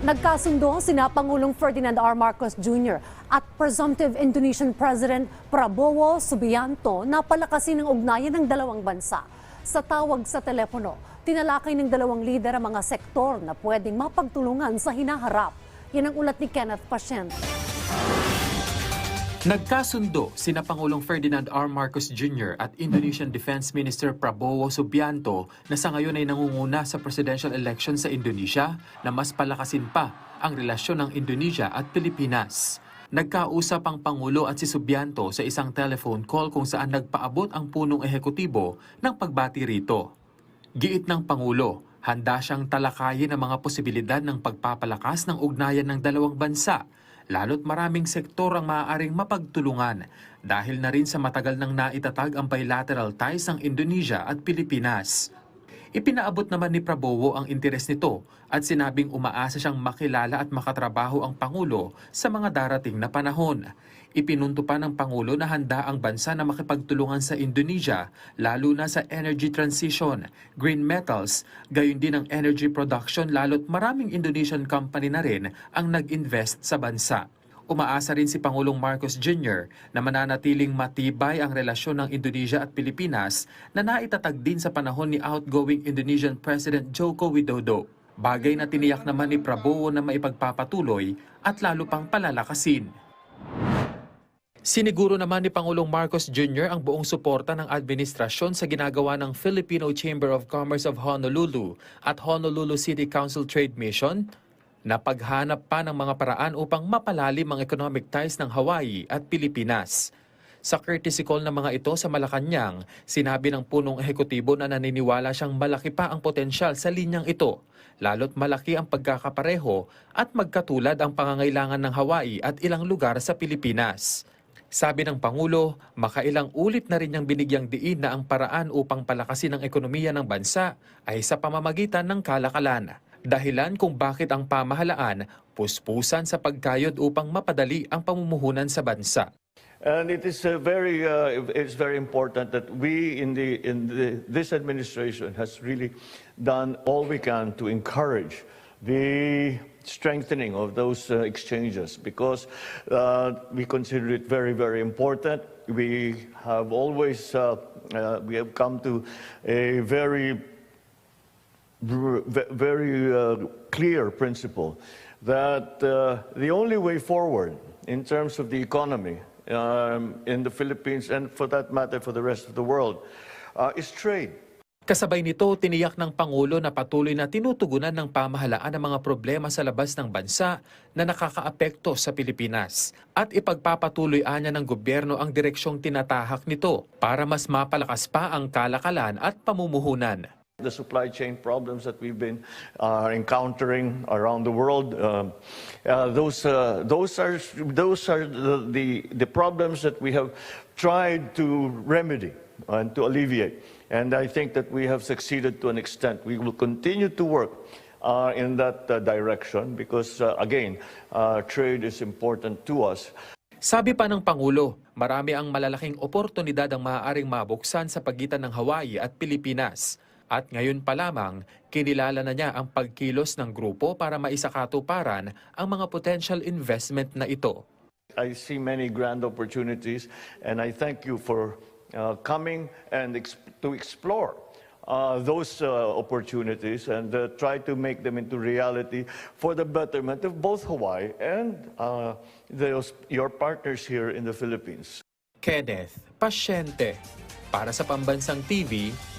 Nagkasundo sina Pangulong Ferdinand R. Marcos Jr. at presumptive Indonesian President Prabowo Subianto na palakasin ang ugnayan ng dalawang bansa. Sa tawag sa telepono, tinalakay ng dalawang lider ang mga sektor na pwedeng mapagtulungan sa hinaharap. Yan ang ulat ni Kenneth Pasyente. Nagkasundo sina Pangulong Ferdinand R. Marcos Jr. at Indonesian Defense Minister Prabowo Subianto na sa ngayon ay nangunguna sa presidential election sa Indonesia na mas palakasin pa ang relasyon ng Indonesia at Pilipinas. Nagkausap ang Pangulo at si Subianto sa isang telephone call kung saan nagpaabot ang punong ehekutibo ng pagbati rito. Giit ng Pangulo, handa siyang talakayin ang mga posibilidad ng pagpapalakas ng ugnayan ng dalawang bansa, lalo't maraming sektor ang maaaring mapagtulungan dahil na rin sa matagal nang naitatag ang bilateral ties ng Indonesia at Pilipinas. Ipinaabot naman ni Prabowo ang interes nito at sinabing umaasa siyang makilala at makatrabaho ang Pangulo sa mga darating na panahon. Ipinunto pa ng Pangulo na handa ang bansa na makipagtulungan sa Indonesia lalo na sa energy transition, green metals, gayon din ang energy production lalo't maraming Indonesian company na rin ang nag-invest sa bansa. Umaasa rin si Pangulong Marcos Jr. na mananatiling matibay ang relasyon ng Indonesia at Pilipinas na naitatag din sa panahon ni outgoing Indonesian President Joko Widodo. Bagay na tiniyak naman ni Prabowo na maipagpapatuloy at lalo pang palalakasin. Siniguro naman ni Pangulong Marcos Jr. ang buong suporta ng administrasyon sa ginagawa ng Filipino Chamber of Commerce of Honolulu at Honolulu City Council Trade Mission na paghanap pa ng mga paraan upang mapalalim ang economic ties ng Hawaii at Pilipinas. Sa courtesy call ng mga ito sa Malacanang, sinabi ng punong ehekutibo na naniniwala siyang malaki pa ang potensyal sa linyang ito, lalo't malaki ang pagkakapareho at magkatulad ang pangangailangan ng Hawaii at ilang lugar sa Pilipinas. Sabi ng Pangulo, makailang ulit na rin niyang binigyang diin na ang paraan upang palakasin ang ekonomiya ng bansa ay sa pamamagitan ng kalakalan. Dahilan kung bakit ang pamahalaan puspusan sa pagkayod upang mapadali ang pamumuhunan sa bansa. And it is uh, very, uh, it's very important that we in the in the, this administration has really done all we can to encourage the strengthening of those uh, exchanges because uh, we consider it very, very important. We have always uh, uh, we have come to a very very uh, clear principle that uh, the only way forward in terms of the economy um, in the Philippines and for that matter for the rest of the world uh, is trade. Kasabay nito, tiniyak ng Pangulo na patuloy na tinutugunan ng pamahalaan ang mga problema sa labas ng bansa na nakakaapekto sa Pilipinas at ipagpapatuloy anya ng gobyerno ang direksyong tinatahak nito para mas mapalakas pa ang kalakalan at pamumuhunan. The supply chain problems that we've been uh, encountering around the world, um, uh, those, uh, those are, those are the, the, the problems that we have tried to remedy and to alleviate. And I think that we have succeeded to an extent. We will continue to work uh, in that uh, direction because, uh, again, trade is important to us. Sabi pa ng Pangulo, marami ang malalaking oportunidad ang maaaring mabuksan sa pagitan ng Hawaii at Pilipinas. At ngayon pa lamang, kinilala na niya ang pagkilos ng grupo para maisakatuparan ang mga potential investment na ito. I see many grand opportunities, and I thank you for uh, coming and ex- to explore uh, those uh, opportunities and uh, try to make them into reality for the betterment of both Hawaii and uh, those, your partners here in the Philippines. Kenneth Pasyente para sa Pambansang TV